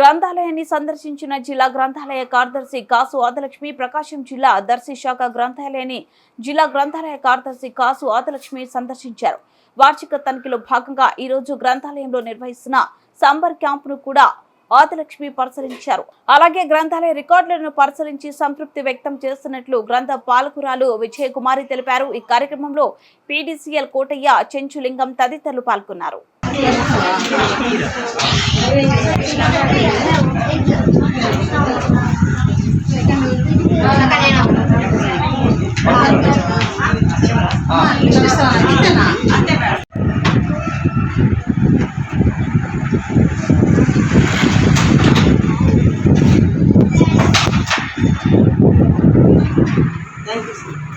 గ్రంథాలయాన్ని సందర్శించిన జిల్లా గ్రంథాలయ కార్యదర్శి కాసు ఆదలక్ష్మి ప్రకాశం జిల్లా దర్శి శాఖ గ్రంథాలయాన్ని జిల్లా గ్రంథాలయ కార్యదర్శి కాసు ఆదలక్ష్మి సందర్శించారు. వార్షిక తనిఖీలో భాగంగా ఈరోజు గ్రంథాలయంలో నిర్వహిస్తున్న సంబర్ క్యాంపును కూడా ఆదిలక్ష్మి పరిశీలించారు. అలాగే గ్రంథాలయ రికార్డులను పరిశీలించి సంతృప్తి వ్యక్తం చేస్తున్నట్లు గ్రంథ పాలకురాలు విజయకుమారి తెలిపారు. ఈ కార్యక్రమంలో పీడీసీఎల్ కోటయ్య చెంచులింగం తదితరులు పాల్గొన్నారు. సుధీరు